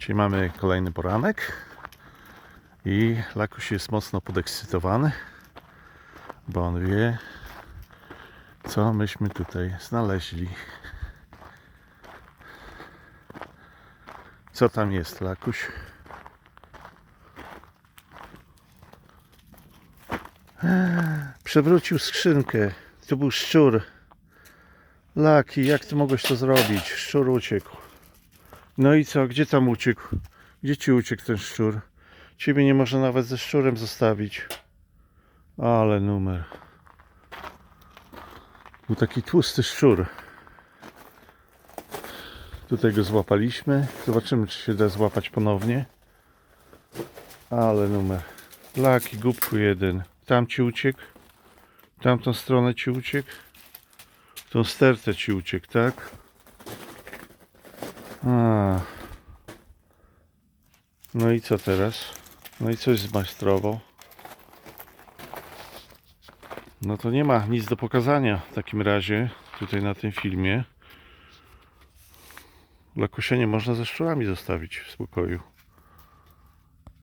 Dzisiaj mamy kolejny poranek i Lakuś jest mocno podekscytowany, bo on wie, co myśmy tutaj znaleźli. Co tam jest, Lakuś? Przewrócił skrzynkę. To był szczur. Laki, jak ty mogłeś to zrobić? Szczur uciekł. No i co? Gdzie tam uciekł? Gdzie ci uciekł ten szczur? Ciebie nie można nawet ze szczurem zostawić. Ale numer. Był taki tłusty szczur. Tutaj go złapaliśmy. Zobaczymy, czy się da złapać ponownie. Ale numer. Laki, głupku jeden. Tam ci uciekł. Tamtą stronę ci uciekł. Tą stertę ci uciekł, tak? A. No i co teraz? No i coś zmajstrował. No to nie ma nic do pokazania w takim razie tutaj na tym filmie. Lakusia nie można ze szczurami zostawić w spokoju.